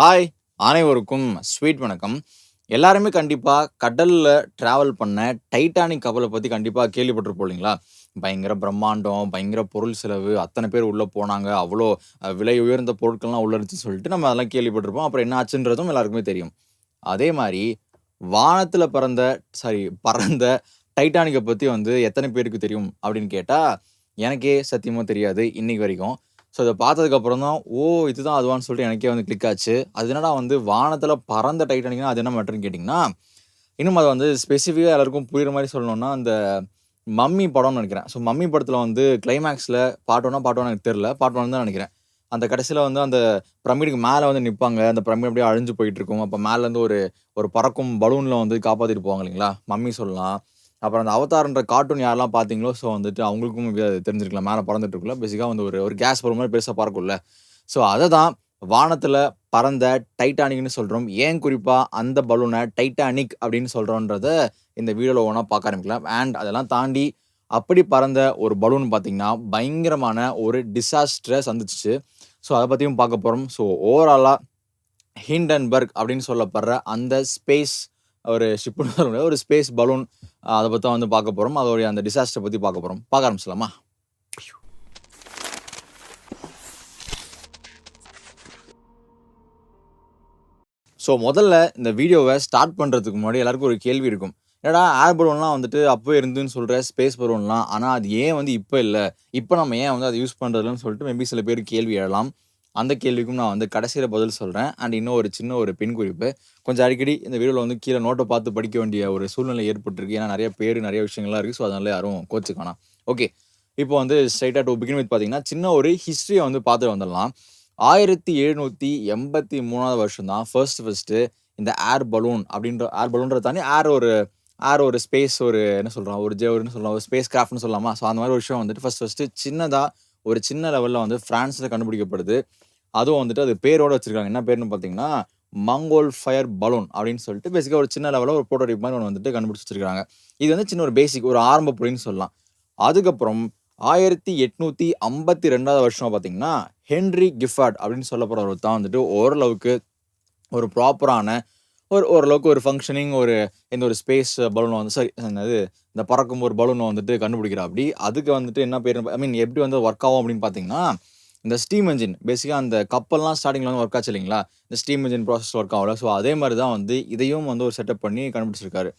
Hi அனைவருக்கும் sweet வணக்கம். எல்லாருமே கண்டிப்பாக கடலில் ட்ராவல் பண்ண டைட்டானிக் கப்பலை பற்றி கண்டிப்பாக கேள்விப்பட்டிருப்போம் இல்லைங்களா? பயங்கர பிரம்மாண்டம் பயங்கர பொருள் செலவு அத்தனை பேர் உள்ளே போனாங்க அவ்வளோ விலை உயர்ந்த பொருட்கள்லாம் உள்ள இருந்துச்சு சொல்லிட்டு நம்ம அதெல்லாம் கேள்விப்பட்டிருப்போம். அப்புறம் என்ன ஆச்சுன்றதும் எல்லாருக்குமே தெரியும். அதே மாதிரி வானத்தில் பறந்த சாரி பறந்த டைட்டானிக்கை பற்றி வந்து எத்தனை பேருக்கு தெரியும் அப்படின்னு கேட்டால் எனக்கே சத்தியமாக தெரியாது. இன்னைக்கு வரைக்கும் ஸோ இதை பார்த்ததுக்கப்புறம் தான் ஓ இதுதான் அதுவான்னு சொல்லிட்டு எனக்கே வந்து கிளிக் ஆச்சு. அது என்னடா வந்து வானத்தில் பறந்த டைட்டானிக்னா அது என்ன மேட்டர்னு கேட்டிங்கன்னா இன்னும் அதை வந்து ஸ்பெசிஃபிக்காக எல்லாருக்கும் புரியுற மாதிரி சொல்லணும்னா அந்த மம்மி படம்னு நினைக்கிறேன். ஸோ மம்மி படத்தில் வந்து கிளைமேக்ஸில் பாட்டு ஒன்றா பாட்டு எனக்கு தெரில பாட்டு ஒன்று தான் நினைக்கிறேன். அந்த கடைசியில் வந்து அந்த பிரமிடுக்கு மேலே வந்து நிற்பாங்க அந்த பிரமிட் அப்படியே அழிஞ்சு போயிட்டு இருக்கும். அப்போ மேலேருந்து ஒரு ஒரு பறக்கும் பலூனில் வந்து காப்பாற்றிட்டு போவாங்க இல்லைங்களா? மம்மி சொல்லலாம். அப்புறம் அந்த அவதார்ன்ற கார்ட்டூன் யாரெல்லாம் பார்த்தீங்களோ ஸோ வந்துட்டு அவங்களுக்கும் இது தெரிஞ்சிருக்கலாம். மேலே பறந்துட்டு இருக்குல்ல பேசிக்காக வந்து ஒரு ஒரு கேஸ் போகிற மாதிரி பெருசாக பறக்கும்ல. ஸோ அதை தான் வானத்தில் பறந்த டைட்டானிக்னு சொல்கிறோம் ஏன் குறிப்பாக அந்த பலூனை டைட்டானிக் அப்படின்னு சொல்கிறோன்றத இந்த வீடியோவில் ஒன்றா பார்க்க ஆரம்பிக்கலாம். அண்ட் அதெல்லாம் தாண்டி அப்படி பறந்த ஒரு பலூன் பார்த்திங்கன்னா பயங்கரமான ஒரு டிசாஸ்டரை சந்திச்சிச்சு. ஸோ அதை பற்றியும் பார்க்க போகிறோம் ஸோ ஓவராலாக ஹிண்டன்பர்க் அப்படின்னு சொல்லப்படுற அந்த ஸ்பேஸ் ஒரு ஷிப்னு சொல்ல முடியாது. ஒரு ஸ்பேஸ் பலூன் அதை பற்றி தான் வந்து பார்க்க போகிறோம் அதோடைய அந்த டிசாஸ்டரை பற்றி பார்க்க போகிறோம் பார்க்க ஆரம்பிச்சலாமா ஸோ முதல்ல இந்த வீடியோவை ஸ்டார்ட் பண்ணுறதுக்கு முன்னாடி எல்லாருக்கும் ஒரு கேள்வி இருக்கும். என்னடா ஏர் பலூன்லாம் வந்துட்டு அப்போ இருந்துன்னு சொல்கிற ஸ்பேஸ் பலூன்லாம் ஆனால் அது ஏன் வந்து இப்போ இல்லை? இப்போ நம்ம ஏன் வந்து அதை யூஸ் பண்ணுறதுலன்னு சொல்லிட்டு மேபி சில பேர் கேள்வி எழலாம். அந்த கேள்விக்கும் நான் வந்து கடைசியில் பதில் சொல்கிறேன் அண்ட் இன்னும் ஒரு சின்ன ஒரு பின் குறிப்பு. கொஞ்சம் அடிக்கடி இந்த வீடியோவில் வந்து கீழே நோட்டை பார்த்து படிக்க வேண்டிய ஒரு சூழ்நிலை ஏற்பட்டிருக்கு. ஏன்னா நிறைய பேர் நிறைய விஷயங்கள்லாம் இருக்குது ஸோ அதனால யாரும் கோச்சுக்கானா ஓகே இப்போ வந்து ஸ்ட்ரைட்டாக டு பிகின் வித் பார்த்தீங்கன்னா சின்ன ஒரு ஹிஸ்ட்ரியை வந்து பார்த்துட்டு வந்துடலாம். ஆயிரத்தி எழுநூற்றி எண்பத்தி மூணாவது வருஷம் தான் ஃபர்ஸ்ட் ஃபர்ஸ்ட்டு இந்த ஏர் பலூன் அப்படின்ற ஏர் பலூன்றத தாண்டி ஏர் ஒரு ஏர் ஒரு ஸ்பேஸ் ஒரு என்ன சொல்கிறோம் ஒரு ஜே ஒரு என்ன சொல்லலாம் ஒரு ஸ்பேஸ் கிராஃப்ட்னு சொல்லலாமா? ஸோ அந்த மாதிரி ஒரு விஷயம் வந்துட்டு ஃபர்ஸ்ட் ஃபஸ்ட்டு சின்னதாக ஒரு சின்ன லெவலில் வந்து ஃப்ரான்ஸில் கண்டுபிடிக்கப்படுது. அதுவும் வந்துட்டு அது பேரோட வச்சிருக்காங்க. என்ன பேர்னு பார்த்தீங்கன்னா மங்கோல் ஃபயர் பலூன் அப்படின்னு சொல்லிட்டு பேசிக்காக ஒரு சின்ன லெவலில் ஒரு ப்ரோட்டோடைப் மாதிரி ஒன்று வந்துட்டு கண்டுபிடிச்சி வச்சிருக்காங்க. இது வந்து சின்ன ஒரு பேசிக் ஒரு ஆரம்ப புரின்னு சொல்லலாம். அதுக்கப்புறம் ஆயிரத்தி எட்நூற்றி ஐம்பத்தி ரெண்டாவது வருஷம் பார்த்தீங்கன்னா ஹென்ரி கிஃபார்ட் அப்படின்னு சொல்லப்படுறவர் தான் வந்துட்டு ஓரளவுக்கு ஒரு ப்ராப்பரான ஒரு ஓரளவுக்கு ஒரு ஃபங்க்ஷனிங் ஒரு இந்த ஒரு ஸ்பேஸ் பலூனை வந்து சரி என்னது இந்த பறக்கும் ஒரு பலூனை வந்துட்டு கண்டுபிடிக்கிறா அப்படி. அதுக்கு வந்துட்டு என்ன பேர் ஐ மீன் எப்படி வந்து ஒர்க் ஆகும் அப்படின்னு பார்த்தீங்கன்னா இந்த ஸ்டீம் என்ஜின் பேசிக்காக அந்த கப்பல்லாம் ஸ்டார்டிங்கில் வந்து ஒர்க் ஆச்சு இல்லைங்களா? இந்த ஸ்டீம் என்ஜின் ப்ராசஸ் ஒர்க் ஆகல. ஸோ அதே மாதிரி தான் வந்து இதையும் வந்து ஒரு செட்டப் பண்ணி கண்டுபிடிச்சிருக்காரு.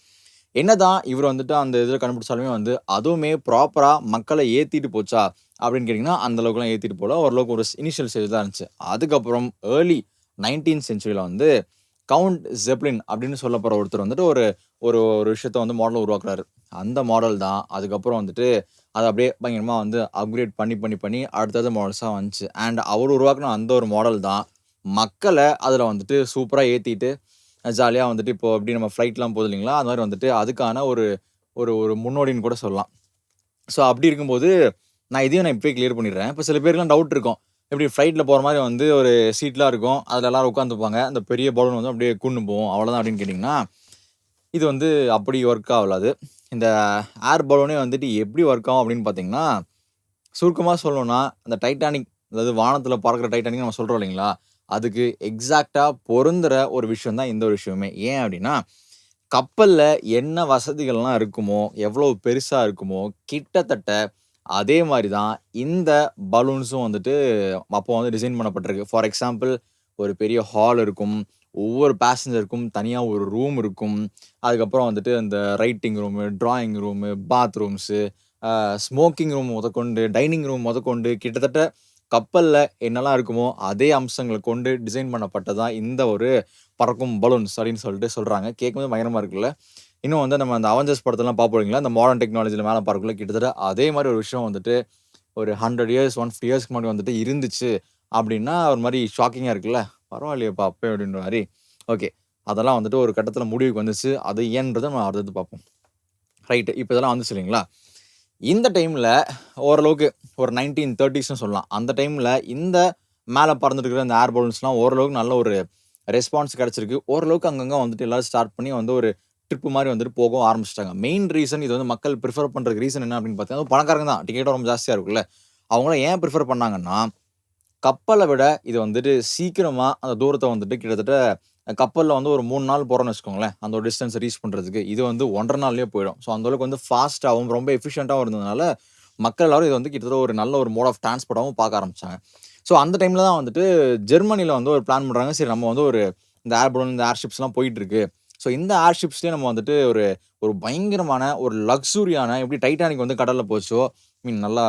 என்னதான் இவர் வந்துட்டு அந்த இதில் கண்டுபிடிச்சாலுமே வந்து அதுவுமே ப்ராப்பராக மக்களை ஏற்றிட்டு போச்சா? அப்படின்னு கேட்டிங்கன்னா அந்த அளவுக்குலாம் ஏற்றிட்டு போகல. ஓரளவுக்கு ஒரு இனிஷியல் ஸ்டேஜ் தான் இருந்துச்சு. அதுக்கப்புறம் ஏர்லி நைன்டீன் சென்ச்சுரியில் வந்து கவுண்ட் ஜெப்ளின் அப்படின்னு சொல்லப்போகிற ஒருத்தர் வந்துட்டு ஒரு ஒரு ஒரு விஷயத்த வந்து மாடல் உருவாக்குறாரு. அந்த மாடல் தான். அதுக்கப்புறம் வந்துட்டு அதை அப்படியே பயங்கரமாக வந்து அப்கிரேட் பண்ணி பண்ணி பண்ணி அடுத்தது மாடல்ஸாக வந்துச்சு. அண்ட் அவர் உருவாக்குன அந்த ஒரு மாடல் தான். மக்களை அதில் வந்துட்டு சூப்பராக ஏற்றிட்டு ஜாலியாக வந்துட்டு இப்போ எப்படி நம்ம ஃப்ளைட்லாம் போகுது இல்லைங்களா? அது மாதிரி வந்துட்டு அதுக்கான ஒரு ஒரு ஒரு முன்னோடின்னு கூட சொல்லலாம். ஸோ அப்படி இருக்கும்போது நான் இதையும் நான் இப்போயே கிளியர் பண்ணிடுறேன். இப்போ சில பேருக்குலாம் டவுட் இருக்கும். எப்படி ஃப்ளைட்டில் போகிற மாதிரி வந்து ஒரு சீட்லாம் இருக்கும். அதில் எல்லோரும் உட்காந்துப்பாங்க அந்த பெரிய பலூன் வந்து அப்படியே கூண்டு போவோம் அவ்வளோதான் அப்படின்னு கேட்டிங்கன்னா இது வந்து அப்படி ஒர்க் ஆகலாது இந்த ஏர் பலூனே வந்துட்டு எப்படி ஒர்க் ஆகும் அப்படின்னு பார்த்தீங்கன்னா சுருக்கமாக சொல்லணும்னா அந்த டைட்டானிக் அதாவது வானத்தில் பறக்கிற டைட்டானிக் நம்ம சொல்கிறோம் இல்லைங்களா? அதுக்கு எக்ஸாக்டாக பொருந்துகிற ஒரு விஷயம் தான் இந்த ஒரு விஷயமே. ஏன் அப்படின்னா கப்பலில் என்ன வசதிகள்லாம் இருக்குமோ எவ்வளோ பெருசாக இருக்குமோ கிட்டத்தட்ட அதே மாதிரி தான் இந்த பலூன்ஸும் வந்துட்டு அப்போ வந்து டிசைன் பண்ணப்பட்டிருக்கு. ஃபார் எக்ஸாம்பிள் ஒரு பெரிய ஹால் இருக்கும். ஒவ்வொரு பேசஞ்சருக்கும் தனியாக ஒரு ரூம் இருக்கும். அதுக்கப்புறம் வந்துட்டு அந்த writing room drawing room bathrooms smoking room முதற்கொண்டு டைனிங் ரூம் முதற்கொண்டு கிட்டத்தட்ட கப்பலில் என்னெல்லாம் இருக்குமோ அதே அம்சங்களை கொண்டு டிசைன் பண்ணப்பட்டதான் இந்த ஒரு பறக்கும் பலூன்ஸ் அப்படின்னு சொல்லிட்டு சொல்கிறாங்க கேட்கும்போது பயங்கரமாக இருக்குல்ல? இன்னும் வந்து நம்ம அந்த அவஞ்சர்ஸ் படத்தெல்லாம் பார்ப்போங்களா இந்த அந்த மாடர்ன் டெக்னாலஜியில் மேலே பார்க்கல கிட்டத்தட்ட அதே மாதிரி ஒரு விஷயம் வந்துட்டு ஒரு ஹண்ட்ரட் இயர்ஸ் ஒன் ஃபிஃப்டி இயர்ஸ்க்கு முன்னாடி வந்துட்டு இருந்துச்சு அப்படின்னா ஒரு மாதிரி ஷாக்கிங்காக இருக்குல்ல? பரவாயில்லையப்பா அப்போ அப்படின்ற மாதிரி. ஓகே அதெல்லாம் வந்துட்டு ஒரு கட்டத்தில் முடிவுக்கு வந்துச்சு. அது ஏன்றதை நம்ம அடுத்தது பார்ப்போம். ரைட்டு இப்போ இதெல்லாம் வந்துச்சு இல்லைங்களா? இந்த டைமில் ஓரளவுக்கு ஒரு நைன்டீன் தேர்ட்டிஸ்னு சொல்லலாம். அந்த டைமில் இந்த மேலே பறந்துட்டு அந்த ஏர் பலூன்ஸ்லாம் ஓரளவுக்கு நல்ல ஒரு ரெஸ்பான்ஸ் கிடச்சிருக்கு. ஓரளவுக்கு அங்கங்கே வந்துட்டு எல்லோரும் ஸ்டார்ட் பண்ணி வந்து ஒரு ட்ரிப்பு மாதிரி வந்துட்டு போக ஆரம்பிச்சிட்டாங்க. மெயின் ரீசன் இது வந்து மக்கள் ப்ரிஃபர் பண்ணுறதுக்கு ரீசன் என்ன அப்படின்னு பார்த்தீங்கன்னா பணக்காரங்க தான். டிக்கெட் ரொம்ப ஜாஸ்தியாக இருக்குல்ல. அவங்கள ஏன் ப்ரிஃபர் பண்ணாங்கன்னா கப்பலை விட இது வந்துட்டு சீக்கிரமாக அந்த தூரத்தை வந்துட்டு கிட்டத்தட்ட கப்பலில் வந்து ஒரு மூணு நாள் போகிறோன்னு வச்சுக்கோங்களேன். அந்த ஒரு டிஸ்டன்ஸ் ரீச் பண்ணுறதுக்கு இது வந்து ஒன்றரை நாள்லேயே போயிடும். ஸோ அந்தளவுக்கு வந்து ஃபாஸ்ட்டாகவும் ரொம்ப எஃபிஷியண்ட்டாகவும் இருந்ததுனால மக்கள் எல்லாரும் இது வந்து கிட்டத்தட்ட ஒரு நல்ல ஒரு மோட் ஆஃப் டிரான்ஸ்போர்ட்டாகவும் பார்க்க ஆரம்பிச்சாங்க. ஸோ அந்த டைமில் தான் வந்துட்டு ஜெர்மனியில் வந்து ஒரு பிளான் பண்ணுறாங்க சரி நம்ம வந்து ஒரு இந்த ஏர் இந்த ஏர்ஷிப்ஸ்லாம் போயிட்டுருக்கு ஸோ இந்த ஏர்ஷிப்ஸ்லேயே நம்ம வந்துட்டு ஒரு ஒரு பயங்கரமான ஒரு லக்ஸூரியான எப்படி டைட்டானிக் வந்து கடலில் போச்சோ மீன் நல்லா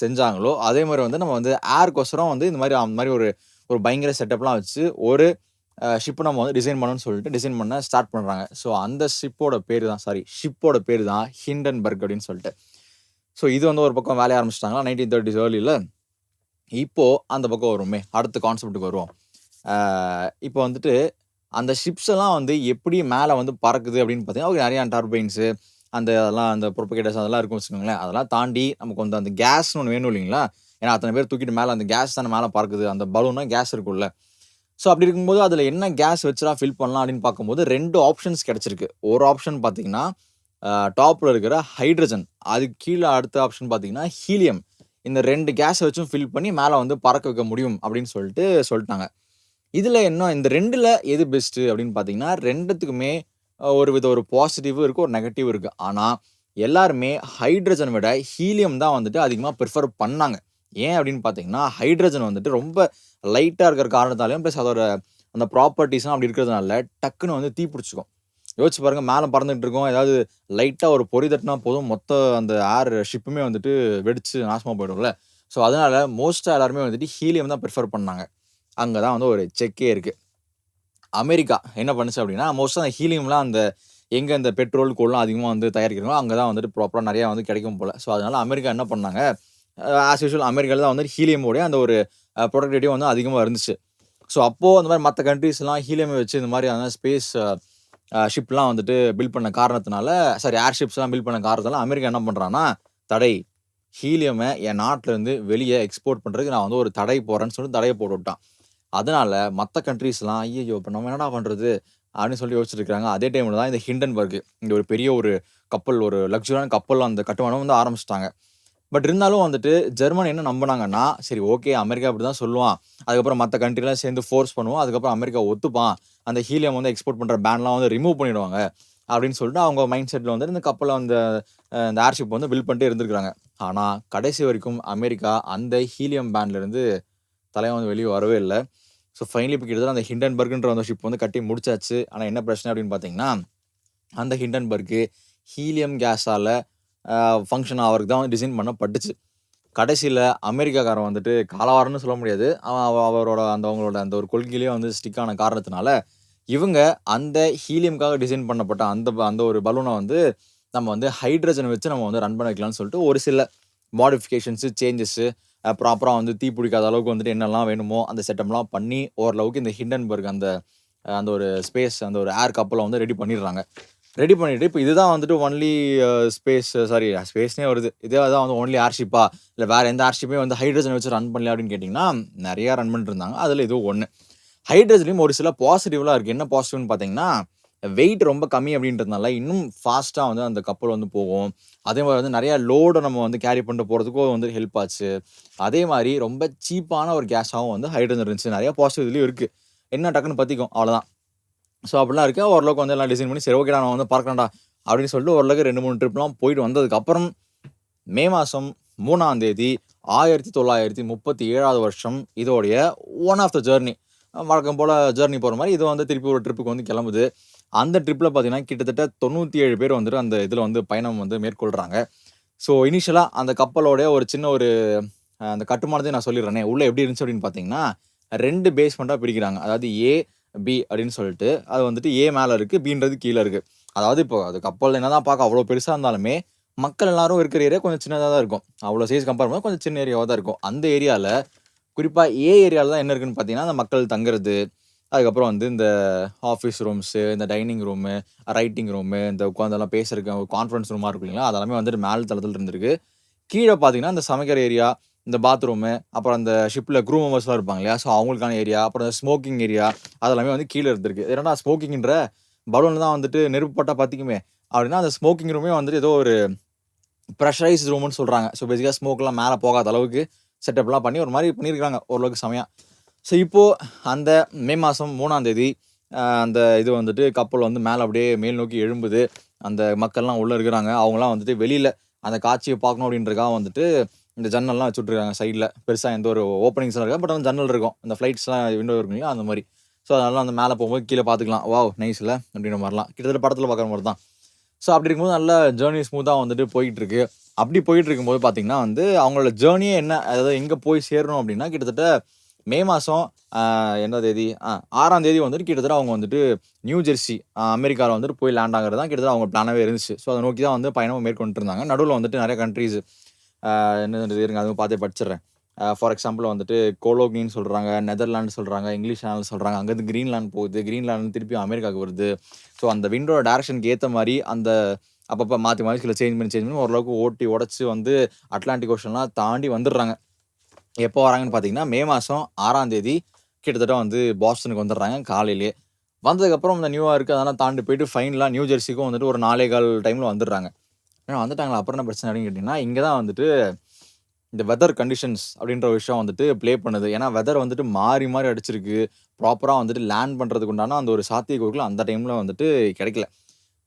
செஞ்சாங்களோ அதே மாதிரி வந்து நம்ம வந்து ஏர்க்கோசரம் வந்து இந்த மாதிரி அந்த மாதிரி ஒரு ஒரு பயங்கர செட்டப்லாம் வச்சு ஒரு ஷிப்பை நம்ம வந்து டிசைன் பண்ணணும்னு சொல்லிட்டு டிசைன் பண்ண ஸ்டார்ட் பண்ணுறாங்க ஸோ அந்த ஷிப்போட பேர் தான் சாரி ஷிப்போட பேர் தான் ஹிண்டன்பர்க் அப்படின்னு சொல்லிட்டு. ஸோ இது வந்து ஒரு பக்கம் வேலைய ஆரம்பிச்சிட்டாங்களா நைன்டீன் தேர்ட்டிஸ் ஏர்லியில் இப்போது அந்த பக்கம் வருமே அடுத்த கான்செப்ட்டுக்கு வருவோம். இப்போ வந்துட்டு அந்த ஷிப்ஸ் எல்லாம் வந்து எப்படி மேலே வந்து பறக்குது அப்படின்னு பார்த்தீங்கன்னா நிறையா டர்பைன்ஸு அந்த அதெல்லாம் அந்த ப்ரொபகேட்டர்ஸ் அதெல்லாம் இருக்கும் வச்சுக்கோங்களேன். அதெல்லாம் தாண்டி நமக்கு வந்து அந்த கேஸ்னு ஒன்று வேணும் இல்லைங்களா? ஏன்னா அத்தனை பேர் தூக்கிட்டு மேலே அந்த கேஸ் தானே மேலே பறக்குது. அந்த பலூன்னா கேஸ் இருக்கும்ல. ஸோ அப்படி இருக்கும்போது அதில் என்ன கேஸ் வச்சுடா ஃபில் பண்ணலாம் அப்படின்னு பார்க்கும்போது ரெண்டு ஆப்ஷன்ஸ் கிடச்சிருக்கு. ஒரு ஆப்ஷன் பார்த்தீங்கன்னா டாப்பில் இருக்கிற ஹைட்ரஜன் அதுக்கு கீழே அடுத்த ஆப்ஷன் பார்த்தீங்கன்னா ஹீலியம் இந்த ரெண்டு கேஸை வச்சும் ஃபில் பண்ணி மேலே வந்து பறக்க வைக்க முடியும் அப்படின்னு சொல்லிட்டு சொல்லிட்டாங்க. இதில் என்ன இந்த ரெண்டில் எது பெஸ்ட்டு அப்படின்னு பார்த்தீங்கன்னா ரெண்டுத்துக்குமே ஒரு வித ஒரு பாசிட்டிவ் இருக்குது ஒரு நெகட்டிவ் இருக்குது ஆனால் எல்லாருமே ஹைட்ரஜன் விட ஹீலியம் தான் வந்துட்டு அதிகமாக ப்ரிஃபர் பண்ணாங்க. ஏன் அப்படின்னு பார்த்தீங்கன்னா ஹைட்ரஜன் வந்துட்டு ரொம்ப லைட்டாக இருக்கிற காரணத்தாலையும் ப்ளஸ் அதோட அந்த ப்ராப்பர்ட்டிஸ்லாம் அப்படி இருக்கிறதுனால டக்குன்னு வந்து தீ பிடிச்சிக்கும். யோசிச்சு பாருங்கள் மேலே பறந்துட்டு இருக்கோம். ஏதாவது லைட்டாக ஒரு பொறி தட்டினா போதும். மொத்த அந்த ஏர் ஷிப்புமே வந்துட்டு வெடிச்சு நாசமாக போயிடும்ல. ஸோ அதனால மோஸ்ட்டாக எல்லாருமே வந்துட்டு ஹீலியம் தான் ப்ரிஃபர் பண்ணாங்க. அங்கே தான் வந்து ஒரு செக்கே இருக்குது அமெரிக்கா என்ன பண்ணுச்சு அப்படின்னா மோஸ்ட்டாக அந்த ஹீலியம்லாம் அந்த எங்கே இந்த பெட்ரோல் கோல்லாம் அதிகமாக வந்து தயாரிக்கிறாங்களோ அங்கே தான் வந்துட்டு ப்ராப்பராக நிறையா வந்து கிடைக்கும் போல். ஸோ அதனால் அமெரிக்கா என்ன பண்ணாங்க? ஆஸ் யூஷுவல் அமெரிக்காவில் தான் வந்து ஹீலியமோடைய அந்த ஒரு ப்ரொடக்டிவிட்டி வந்து அதிகமாக இருந்துச்சு. ஸோ அப்போது அந்த மாதிரி மற்ற கண்ட்ரீஸ்லாம் ஹீலியம் வச்சு இந்த மாதிரி அந்த ஸ்பேஸ் ஷிப்லாம் வந்துட்டு பில்ட் பண்ண காரணத்தினால சாரி ஏர்ஷிப்ஸ்லாம் பில்ட் பண்ண காரணத்தினால அமெரிக்கா என்ன பண்ணுறான்னா தடை ஹீலியமை என் நாட்டிலேருந்து வெளியே எக்ஸ்போர்ட் பண்ணுறதுக்கு நான் வந்து ஒரு தடை போகிறேன்னு சொல்லிட்டு தடையை போட்டு விட்டான். அதனால் மற்ற கண்ட்ரீஸ்லாம் ஐயோ இப்போ நம்ம என்னடா பண்ணுறது அப்படின்னு சொல்லி யோசிச்சுட்டு இருக்காங்க அதே டைமில் தான் இந்த ஹிண்டன்பர்க் இங்கே ஒரு பெரிய ஒரு கப்பல் ஒரு லக்ஸுரியான கப்பல் அந்த கட்டுமானம் வந்து ஆரம்பிச்சிட்டாங்க. பட் இருந்தாலும் வந்துட்டு ஜெர்மன் என்ன நம்பினாங்கன்னா சரி ஓகே அமெரிக்கா அப்படி தான் சொல்லுவான். அதுக்கப்புறம் மற்ற கண்ட்ரிலாம் சேர்ந்து ஃபோர்ஸ் பண்ணுவோம். அதுக்கப்புறம் அமெரிக்கா ஒத்துப்பான். அந்த ஹீலியம் வந்து எக்ஸ்போர்ட் பண்ணுற பேன்லாம் வந்து ரிமூவ் பண்ணிடுவாங்க. அப்படின்னு சொல்லிட்டு அவங்க மைண்ட் செட்டில் வந்து இந்த கப்பலை அந்த இந்த ஏர்ஷிப் வந்து பில்ட் பண்ணிட்டு இருந்திருக்காங்க ஆனால் கடைசி வரைக்கும் அமெரிக்கா அந்த ஹீலியம் பேன்லேருந்து தலைவன் வந்து வெளியே வரவே இல்லை. ஸோ ஃபைனலி இப்போ கிட்டத்தட்ட அந்த ஹிண்டன்பர்க்ன்ற அந்த ஷிப் வந்து கட்டி முடிச்சாச்சு. ஆனால் என்ன பிரச்சனை அப்படின்னு பார்த்தீங்கன்னா அந்த ஹிண்டன்பர்க்கு ஹீலியம் கேஸால் ஃபங்க்ஷன் ஆகிறதுக்கு தான் டிசைன் பண்ணப்பட்டுச்சு. கடைசியில் அமெரிக்காக்காரன் வந்துட்டு காலவாரம்னு சொல்ல முடியாது. அவன் அவ- அவரோட அந்த அவங்களோட அந்த ஒரு கொள்கையிலேயே வந்து ஸ்டிக்கான காரணத்தினால இவங்க அந்த ஹீலியம்காக டிசைன் பண்ணப்பட்ட அந்த ப- அந்த ஒரு பலூனை வந்து நம்ம வந்து ஹைட்ரஜன் வச்சு நம்ம வந்து ரன் பண்ண வைக்கலாம்னு சொல்லிட்டு ஒரு சில மாடிஃபிகேஷன்ஸு சேஞ்சஸ்ஸு ப்ராப்பராக வந்து தீ பிடிக்காத அளவுக்கு வந்துட்டு என்னெல்லாம் வேணுமோ அந்த செட்டப்லாம் பண்ணி ஓரளவுக்கு இந்த ஹிண்டன்பர்க் அந்த அந்த ஒரு ஸ்பேஸ் அந்த ஒரு ஏர் கப்பலை வந்து ரெடி பண்ணிடுறாங்க. ரெடி பண்ணிட்டு இப்போ இதுதான் வந்துட்டு ஒன்லி ஸ்பேஸ் சாரி ஸ்பேஸ்னே வருது. இதே தான் வந்து ஒன்லி ஏர்ஷிப்பா இல்லை வேறு எந்த ஏர்ஷிப்பையும் வந்து ஹைட்ரஜன் வச்சு ரன் பண்ணல அப்படின்னு கேட்டிங்கன்னா நிறையா ரன் பண்ணிட்டு இருந்தாங்க. அதில் இதுவும் ஒன்று ஹைட்ரஜன்லேயும் ஒரு சில பாசிட்டிவ்லாம் இருக்குது என்ன பாசிட்டிவ்னு பார்த்தீங்கன்னா வெயிட் ரொம்ப கம்மி அப்படின்றதுனால இன்னும் ஃபாஸ்ட்டாக வந்து அந்த கப்பல் வந்து போகும். அதே மாதிரி வந்து நிறையா லோடை நம்ம வந்து கேரி பண்ணிட்டு போகிறதுக்கும் வந்து ஹெல்ப் ஆச்சு. அதே மாதிரி ரொம்ப சீப்பான ஒரு கேஸாகவும் வந்து ஹைட்ரஜன் இருந்துச்சு. நிறையா பாசிட்டிவ் இதுலேயும் இருக்குது என்ன டக்குன்னு பற்றிக்கும் அவ்வளோதான் ஸோ அப்படிலாம் இருக்குது ஓரளவுக்கு வந்து எல்லாம் டிசைன் பண்ணி சரி ஓகேடா நான் வந்து பார்க்கலாம்டா அப்படின்னு சொல்லிட்டு ஓரளவுக்கு ரெண்டு மூணு ட்ரிப்லாம் போயிட்டு வந்ததுக்கப்புறம் மே மாதம் மூணாம் தேதி ஆயிரத்தி தொள்ளாயிரத்தி முப்பத்தி ஏழாவது வருஷம் இதோடைய ஒன் ஆஃப் த ஜேர்னி வழக்கம் போல் ஜேர்னி போகிற மாதிரி இது வந்து திருப்பி ஒரு ட்ரிப்புக்கு வந்து கிளம்புது. அந்த ட்ரிப்பில் பார்த்தீங்கன்னா கிட்டத்தட்ட தொண்ணூற்றி ஏழு பேர் வந்துட்டு அந்த இதில் வந்து பயணம் வந்து மேற்கொள்கிறாங்க ஸோ இனிஷியலாக அந்த கப்பலோடைய ஒரு சின்ன ஒரு அந்த கட்டுமானத்தை நான் சொல்லிடுறேனே. உள்ளே எப்படி இருந்துச்சு அப்படின்னு பார்த்தீங்கன்னா ரெண்டு பேஸ்மெண்ட்டாக பிரிக்கிறாங்க. அதாவது ஏ பி அப்படின்னு சொல்லிட்டு அது வந்துட்டு ஏ மேலே இருக்குது பின்றது கீழே இருக்குது அதாவது இப்போ அது கப்பல் என்ன தான் பார்க்க அவ்வளோ பெருசாக இருந்தாலுமே மக்கள் எல்லாரும் இருக்கிற ஏரியா கொஞ்சம் சின்னதாக தான் இருக்கும். அவ்வளோ சைஸ் கம்பேர் பண்ணால் கொஞ்சம் சின்ன ஏரியாவாக தான் இருக்கும். அந்த ஏரியாவில் குறிப்பாக ஏ ஏரியாவில் தான் என்ன இருக்குன்னு பார்த்தீங்கன்னா அந்த மக்கள் தங்குறது அதுக்கப்புறம் வந்து இந்த ஆஃபீஸ் ரூம்ஸு இந்த டைனிங் ரூமு ரைட்டிங் ரூமு இந்த உட்காந்தெல்லாம் பேசுறதுக்கு கான்ஃபரன்ஸ் ரூமாக இருக்கும் இல்லைங்களா? அதெல்லாமே வந்துட்டு மேல் தளத்தில் இருந்திருக்கு. கீழே பார்த்தீங்கன்னா இந்த சமைக்கிற ஏரியா இந்த பாத்ரூமு அப்புறம் அந்த ஷிப்பில் க்ரூ மெம்பர்ஸ்லாம் இருப்பாங்க இல்லையா? ஸோ அவங்களுக்கான ஏரியா அப்புறம் இந்த ஸ்மோக்கிங் ஏரியா அதெல்லாமே வந்து கீழே இருந்திருக்கு. ஏன்னா ஸ்மோக்கிங்ன்ற பலூனில் தான் வந்துட்டு நெருப்பு பார்த்திக்குமே அப்படின்னா அந்த ஸ்மோக்கிங் ரூமே வந்துட்டு ஏதோ ஒரு ப்ரெஷரைஸ் ரூம்னு சொல்கிறாங்க ஸோ பேசிக்காக ஸ்மோக்லாம் மேலே போகாத அளவுக்கு செட்டப்லாம் பண்ணி ஒரு மாதிரி பண்ணியிருக்காங்க ஓரளவுக்கு செமையாக ஸோ இப்போது அந்த மே மாதம் மூணாம் தேதி அந்த இது வந்துட்டு கப்பல் வந்து மேலே அப்படியே மேல் நோக்கி எழும்புது. அந்த மக்கள்லாம் உள்ளே இருக்கிறாங்க. அவங்களாம் வந்துட்டு வெளியில் அந்த காட்சியை பார்க்கணும் அப்படின்றக்காக வந்துட்டு இந்த ஜன்னல்லாம் வச்சுட்ருக்காங்க சைடில் பெருசாக எந்த ஒரு ஓப்பனிங்ஸ்லாம் இருக்கா பட் அந்த ஜன்னல் இருக்கும். அந்த ஃப்ளைட்ஸ்லாம் விண்டோ இருக்கும் இல்லையா? அந்த மாதிரி. ஸோ அதனால அந்த மேலே போகும்போது கீழே பார்த்துக்கலாம். வாவ் நைஸில் அப்படின்ற மாதிரிலாம். கிட்டத்தட்ட படத்தில் பார்க்குற மாதிரி தான். ஸோ அப்படி இருக்கும்போது நல்ல ஜேர்னி ஸ்மூத்தாக வந்துட்டு போயிட்டுருக்கு. அப்படி போயிட்டு இருக்கும்போது பார்த்திங்கன்னா வந்து அவங்களோட ஜேர்னியே என்ன? அதாவது எங்கே போய் சேரணும் அப்படின்னா கிட்டத்தட்ட மே மாதம் என்ன தேதி? ஆறாம் தேதி வந்துட்டு கிட்டத்தட்ட அவங்க வந்துட்டு நியூ ஜெர்சி அமெரிக்காவில் வந்துட்டு போய் லேண்ட் ஆகிறது தான் கிட்டத்தட்ட அவங்க பிளானாகவே இருந்துச்சு. ஸோ அதை நோக்கி தான் வந்து பயணம் மேற்கொண்டு இருந்தாங்க. நடுவில் வந்துட்டு நிறைய கண்ட்ரீஸ் என்ன இருங்க அதுவும் பார்த்தே படிச்சிடுறேன். ஃபார் எக்ஸாம்பிள் வந்துட்டு கோலோக்னின்னு சொல்கிறாங்க நெதர்லாண்டு சொல்கிறாங்க இங்கிலீஷ் சேனல் சொல்கிறாங்க அங்கேருந்து கிரீன்லாந்து போகுது. கிரீன்லாந்து திருப்பி அமெரிக்காவுக்கு வருது. ஸோ அந்த விண்டோட டேரக்ஷனுக்கு ஏற்ற மாதிரி அந்த அப்பப்போ மாற்றி மாற்றி சில சேஞ்ச் பண்ணி சேஞ்ச் பண்ணி ஓரளவுக்கு ஓட்டி உடச்சி வந்து அட்லாண்டிக் ஓஷன்லாம் தாண்டி வந்துடுறாங்க. எப்போ வராங்கன்னு பார்த்தீங்கன்னா மே மாதம் ஆறாம் தேதி கிட்டத்தட்ட வந்து பாஸ்டனுக்கு வந்துடுறாங்க காலையிலேயே. வந்ததுக்கப்புறம் இந்த நியூயார்க்கு அதெல்லாம் தாண்டி போயிட்டு ஃபைனலாக நியூ ஜெர்சிக்கும் வந்துட்டு ஒரு நாலே கால் டைமில் வந்துடுறாங்க. ஏன்னா வந்துட்டாங்களா? அப்புறம் என்ன பிரச்சனை அப்படின்னு கேட்டிங்கன்னா இங்கே தான் வந்துட்டு இந்த வெதர் கண்டிஷன்ஸ் அப்படின்ற விஷயம் வந்துட்டு ப்ளே பண்ணுது. ஏன்னா வெதர் வந்துட்டு மாறி மாறி அடிச்சிருக்கு. ப்ராப்பராக வந்துட்டு லேண்ட் பண்ணுறதுக்கு உண்டான அந்த ஒரு சாத்தியக்கூறுகள் அந்த டைமில் வந்துட்டு கிடைக்கல.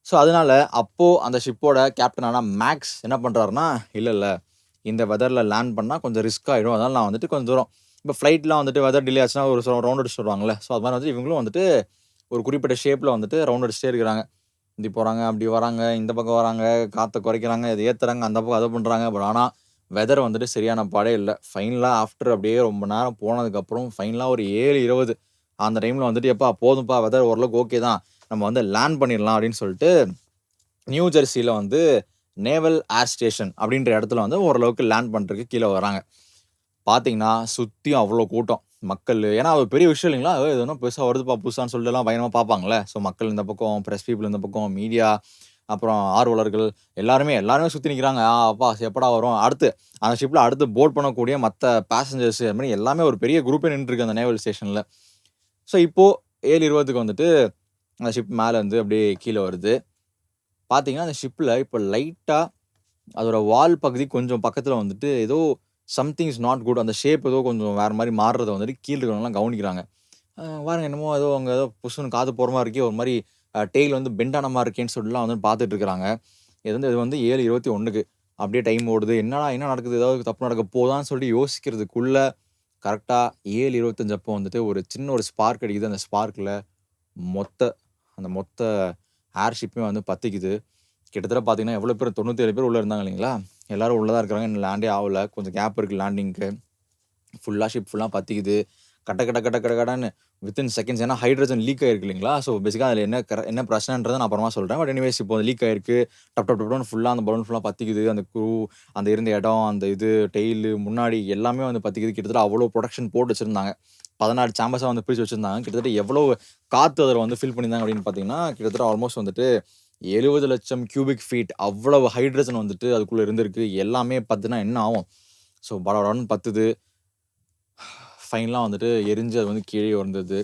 ஸோ அதனால அப்போது அந்த ஷிப்போட கேப்டனான மேக்ஸ் என்ன பண்ணுறாருன்னா இல்லை இல்லை. இந்த வெதரில் லேண்ட் பண்ணால் கொஞ்சம் ரிஸ்க் ஆகிடும் அதனால் நான் வந்துட்டு கொஞ்சம் தூரம். இப்போ ஃப்ளைட்லாம் வந்துட்டு வெதர் டிலே ஆச்சுன்னா ஒரு ரவுண்ட் அடிச்சு வருவாங்களே ஸோ அது மாதிரி வந்து இவங்களும் வந்துட்டு ஒரு குறிப்பிட்ட ஷேப்பில் வந்துட்டு ரவுண்ட் அடிச்சுட்டே இருக்கிறாங்க. இப்படி போகிறாங்க அப்படி வராங்க இந்த பக்கம் வராங்க காற்றை குறைக்கிறாங்க இதை ஏற்றுறாங்க அந்த பக்கம் அதை பண்ணுறாங்க பட் ஆனால் வெதர் வந்துட்டு சரியான பாடே இல்லை. ஃபைனலாக ஆஃப்டர் அப்படியே ரொம்ப நேரம் போனதுக்கப்புறம் ஃபைனலாக ஒரு ஏழு இருபது அந்த டைமில் வந்துட்டு எப்பா போதும்ப்பா வெதர் ஓரளவுக்கு ஓகே தான். நம்ம வந்து லேண்ட் பண்ணிடலாம். அப்படின்னு சொல்லிட்டு நியூ ஜெர்சியில் வந்து நேவல் ஏர் ஸ்டேஷன் அப்படின்ற இடத்துல வந்து ஓரளவுக்கு லேண்ட் பண்ணுறதுக்கு கீழே வராங்க. பார்த்தீங்கன்னா சுற்றியும் அவ்வளோ கூட்டம். மக்கள் ஏன்னா அது பெரிய விஷயம் இல்லைங்களா? "ஏய், இது ஒன்றும் பெருசாக வருதுப்பா புதுசான்னு சொல்லிட்டு எல்லாம் பயங்கரமாக பார்ப்பாங்களே ஸோ மக்கள் இந்த பக்கம் ப்ரெஸ் பீப்புள் இந்த பக்கம் மீடியா அப்புறம் ஆர்வலர்கள் எல்லாருமே எல்லாருமே சுற்றி நிற்கிறாங்க ஆ அப்பா எப்படா வரும்? அடுத்து அந்த ஷிப்பில் அடுத்து போட் பண்ணக்கூடிய மற்ற பேசஞ்சர்ஸ் அது மாதிரி எல்லாமே ஒரு பெரிய குரூப்பே நின்றுருக்கு அந்த நேவல் ஸ்டேஷனில் ஸோ இப்போது ஏழு இருபதுக்கு வந்துட்டு அந்த ஷிப் மேலே வந்து அப்படியே கீழே வருது. பார்த்தீங்கன்னா அந்த ஷிப்பில் இப்போ லைட்டாக அதோட வால் பகுதி கொஞ்சம் பக்கத்தில் வந்துட்டு ஏதோ சம்திங் இஸ் நாட் குட் அந்த ஷேப் ஏதோ கொஞ்சம் வேறு மாதிரி மாறுறத வந்துட்டு கீழே இருக்கிறவங்கலாம் கவனிக்கிறாங்க. வாருங்க பாருங்க என்னமோ ஏதோ அங்கே ஏதோ புஷ்ஷுன்னு காது போகிற மாதிரி இருக்கே ஒரு மாதிரி டெய்ல் வந்து பெண்டான மாதிரி இருக்கேன்னு சொல்லிலாம் வந்து பார்த்துட்டு இருக்கிறாங்க. இது வந்து இது வந்து ஏழு இருபத்தி ஒன்றுக்கு அப்படியே டைம் ஓடுது. என்னடா என்ன நடக்குது? ஏதாவது தப்பு நடக்க போதான்னு சொல்லிட்டு யோசிக்கிறதுக்குள்ள கரெக்டாக ஏழு இருபத்தஞ்சப்போ வந்துட்டு ஒரு சின்ன ஒரு ஸ்பார்க் அடிக்குது. அந்த ஸ்பார்க்கில் மொத்த அந்த மொத்த ஏர்ஷிப்புமே வந்து பற்றிக்குது கிட்டத்தட்ட பார்த்தீங்கன்னா எவ்வளோ பேர் தொண்ணூற்றேழு பேர் உள்ளே இருந்தாங்க இல்லைங்களா? எல்லோரும் உள்ளே தான் இருக்கிறாங்க. இன்னும் லேண்டே ஆகலை. கொஞ்சம் கேப் இருக்குது லேண்டிங்க்கு ஃபுல்லாக ஷிப் ஃபுல்லாக பற்றிக்குது கட்ட கட்ட கட்ட கட கடன்னு வித்தின் செகண்ட்ஸ் ஏன்னா ஹைட்ரஜன் லீக் ஆயிருக்கு இல்லைங்களா? ஸோ பேசிக்காக அதில் என்ன கர என்ன பிரச்சனைன்றதை நான் அப்புறமா சொல்கிறேன் பட் எனிவேஸ் இப்போ லீக் ஆயிருக்கு. டப் டப் டப்னு ஃபுல்லாக அந்த பலூன் ஃபுல்லாக பற்றிக்குது அந்த குரூ அந்த இருந்த இடம் அந்த இது டெய்லு முன்னாடி எல்லாமே வந்து பற்றிக்குது கிட்டத்தட்ட அவ்வளோ ப்ரொடக்ஷன் போட்டு வச்சுருந்தாங்க. பதினாறு சாம்பஸாக வந்து பிரித்து வச்சுருந்தாங்க. கிட்டத்தட்ட எவ்வளோ காற்று அதில் வந்து ஃபில் பண்ணியிருந்தாங்க அப்படின்னு பார்த்தீங்கன்னா கிட்டத்தட்ட ஆல்மோஸ்ட் வந்துட்டு எழுபது லட்சம் கியூபிக் ஃபீட் அவ்வளவு ஹைட்ரஜன் வந்துட்டு அதுக்குள்ளே இருந்திருக்கு. எல்லாமே பார்த்தினா என்ன ஆகும்? ஸோ படபடன்னு பத்துது. ஃபைன்லாம் வந்துட்டு எரிஞ்சு அது வந்து கீழே வந்தது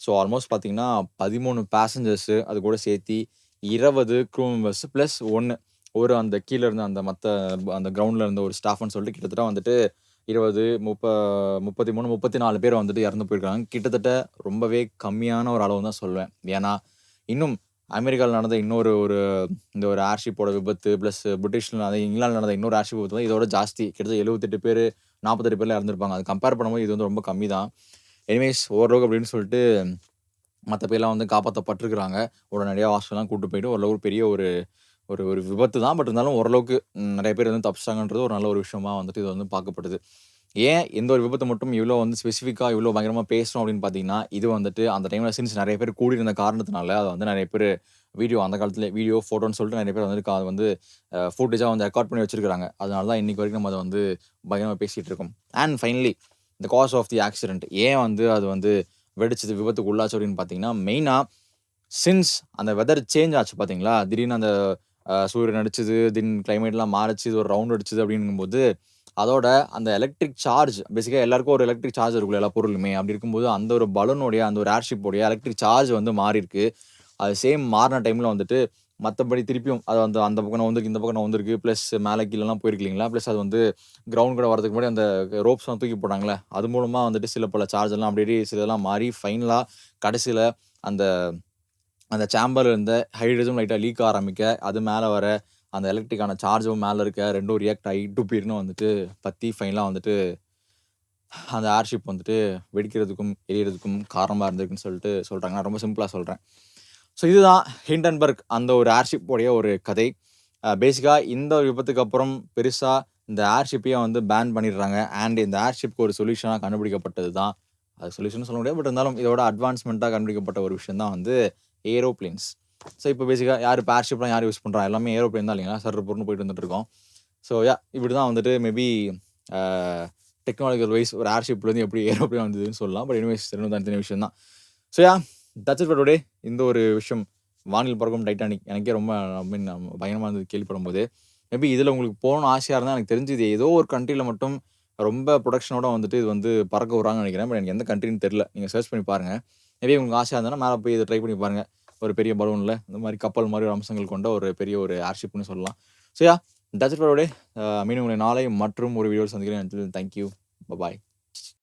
ஸோ ஆல்மோஸ்ட் பார்த்தீங்கன்னா பதிமூணு பேசஞ்சர்ஸு அது கூட சேர்த்தி இருபது க்ரூ மெம்பர்ஸ் ப்ளஸ் ஒன்று ஒரு அந்த கீழே இருந்த அந்த மற்ற அந்த கிரவுண்டில் இருந்த ஒரு ஸ்டாஃப்னு சொல்லிட்டு கிட்டத்தட்ட வந்துட்டு இருபது முப்ப முப்பத்தி மூணு முப்பத்தி நாலு பேர் வந்துட்டு இறந்து போயிருக்காங்க. கிட்டத்தட்ட ரொம்பவே கம்மியான ஒரு அளவு தான் சொல்லுவேன் ஏன்னா இன்னும் அமெரிக்காவில் நடந்த இன்னொரு ஒரு இந்த ஒரு ஆர்ஷிப்போட விபத்து ப்ளஸ் பிரிட்டிஷில் நடந்த இங்கிலாந்து நடந்த இன்னொரு ஆர்ஷிப் விபத்து தான் இதோட ஜாஸ்தி. கிட்டத்தட்ட எழுபத்தெட்டு பேர் நாற்பத்தெட்டு பேர்லாம் இறந்துருப்பாங்க. அது கம்பேர் பண்ணும்போது இது வந்து ரொம்ப கம்மி தான் எனிவேஸ் ஓரளவுக்கு அப்படின்னு சொல்லிட்டு மற்ற பேர்லாம் வந்து காப்பாற்றப்பட்டிருக்கிறாங்க உடனடியாக ஹாஸ்பிட்டலாம் கூட்டு போயிட்டு ஓரளவுக்கு பெரிய ஒரு ஒரு ஒரு விபத்து தான் பட் இருந்தாலும் ஓரளவுக்கு நிறைய பேர் வந்து தப்பிச்சிட்டாங்கன்றது ஒரு நல்ல ஒரு விஷயமா வந்துட்டு இது வந்து பார்க்கப்படுது. ஏன் எந்த ஒரு விபத்தை மட்டும் இவ்வளோ வந்து ஸ்பெசிஃபிக்காக இவ்வளோ பயங்கரமாக பேசுகிறோம் அப்படின்னு பார்த்தீங்கன்னா இது வந்துட்டு அந்த டைமில் சின்ஸ் நிறைய பேர் கூடி இருந்த காரணத்தினால அதை வந்து நிறைய பேர் வீடியோ அந்த காலத்தில் வீடியோ ஃபோட்டோன்னு சொல்லிட்டு நிறைய பேர் வந்து அது வந்து ஃபுட்டேஜாக வந்து ரெக்கார்ட் பண்ணி வச்சிருக்காங்க அதனால தான் இன்றைக்கி வரைக்கும் நம்ம அதை வந்து பயங்கரமாக பேசிகிட்டு இருக்கோம். அண்ட் ஃபைனலி இந்த காஸ் ஆஃப் தி ஆக்சிடென்ட் ஏன் வந்து அது வந்து வெடிச்சது விபத்துக்கு உள்ளாச்சு அப்படின்னு பார்த்தீங்கன்னா மெயினாக சின்ஸ் அந்த வெதர் சேஞ்ச் ஆச்சு பார்த்தீங்களா? திடீர்னு அந்த சூரியன் அடிச்சது திடீர்னு கிளைமேட்லாம் மாறிச்சு இது ஒரு ரவுண்ட் அடிச்சது அப்படிங்கும்போது அதோட அந்த எலக்ட்ரிக் சார்ஜ் பேசிக்காக எல்லாருக்கும் ஒரு எலக்ட்ரிக் சார்ஜ் இருக்குல்ல எல்லா பொருளுமே. அப்படி இருக்கும்போது அந்த ஒரு பலூனுடைய அந்த ஒரு ஏர்ஷிப்போடைய எலக்ட்ரிக் சார்ஜ் வந்து மாறி இருக்கு அது சேம் மாறின டைமில் வந்துட்டு மற்றபடி திருப்பியும் அது அந்த அந்த பக்கம் நான் வந்திருக்கு இந்த பக்கம் நான் வந்திருக்கு ப்ளஸ் மேலே கீழெலாம் போயிருக்கு இல்லைங்களா? ப்ளஸ் அது வந்து கிரவுண்ட் கூட வரதுக்கு முன்னாடி அந்த ரோப்ஸ்லாம் தூக்கி போட்டாங்களே அது மூலமாக வந்துட்டு சில பல சார்ஜ் எல்லாம் அப்படியே சிலதெல்லாம் மாறி ஃபைனலாக கடைசியில் அந்த அந்த சேம்பரில் இருந்த ஹைட்ரஜன் லைட்டாக லீக் ஆரம்பிக்க அது மேலே வர அந்த எலக்ட்ரிக்கான சார்ஜும் மேலே இருக்க ரெண்டும் ரியாக்ட் ஆகி பீர்னு வந்துட்டு பற்றி ஃபைனலாக வந்துட்டு அந்த ஏர்ஷிப் வந்துட்டு வெடிக்கிறதுக்கும் எரியறதுக்கும் காரணமாக இருந்திருக்குன்னு சொல்லிட்டு சொல்கிறாங்க நான் ரொம்ப சிம்பிளாக சொல்கிறேன் ஸோ இதுதான் ஹிண்டன்பர்க் அந்த ஒரு ஏர்ஷிப்போடைய ஒரு கதை. Uh, பேசிக்காக இந்த ஒரு விபத்துக்கு அப்புறம் பெருசாக இந்த ஏர்ஷிப்பையும் வந்து பேன் பண்ணிடுறாங்க. அண்ட் இந்த ஏர்ஷிப்க்கு ஒரு சொல்யூஷனாக கண்டுபிடிக்கப்பட்டது தான். அது சொல்யூஷன் சொல்ல முடியாது பட் இருந்தாலும் இதோட அட்வான்ஸ்மெண்ட்டாக கண்டுபிடிக்கப்பட்ட ஒரு விஷயம் தான் வந்து ஏரோப்ளேன்ஸ் ஸோ இப்போ பேசிக்காக யார் இப்போ ஏர்ஷிப்லாம் யார் யூஸ் பண்ணுறா எல்லாமே ஏரோப்ளேன் தான் இல்லைங்களா? சர் போயிட்டு வந்துட்டு இருக்கோம். ஸோ யா இப்படி தான் வந்துட்டு மேபி டெக்னாலஜிக்கல் வைஸ் ஒரு ஏர்ஷிப்லேருந்து எப்படி ஏரோப்ளேன் வந்ததுன்னு சொல்லலாம். பட் எனிவேஸ் ரெண்டும் தனித்தனி விஷயம் தான் so yeah that's it today இந்த ஒரு விஷயம் வானில் பறக்கும் டைட்டானிக் எனக்கே ரொம்ப ஐ மீன் பயங்கரமாக இருந்தது கேள்விப்படும் போது மேபி இதில் உங்களுக்கு போகணும்னு ஆசையாக இருந்தால் எனக்கு தெரிஞ்சு இது ஏதோ ஒரு கண்ட்ரியில் மட்டும் ரொம்ப ப்ரொடக்ஷனோட வந்துட்டு இது வந்து பறக்க விட்றாங்கன்னு நினைக்கிறேன். பட் எனக்கு எந்த கண்ட்ரின்னு தெரில நீங்கள் சர்ச் பண்ணி பாருங்கள் மேபி உங்களுக்கு ஆசையாக இருந்ததுன்னா மேலே போய் இதை ட்ரை பண்ணி பாருங்கள் ஒரு பெரிய பலூனில் இந்த மாதிரி கப்பல் மாதிரி ஒரு அம்சங்கள் கொண்ட ஒரு பெரிய ஒரு ஏர்ஷிப்னு சொல்லலாம். So yeah that's it today mean உங்களை நாளை மற்றும் ஒரு வீடியோ சந்திக்கிறேன். Thank you bye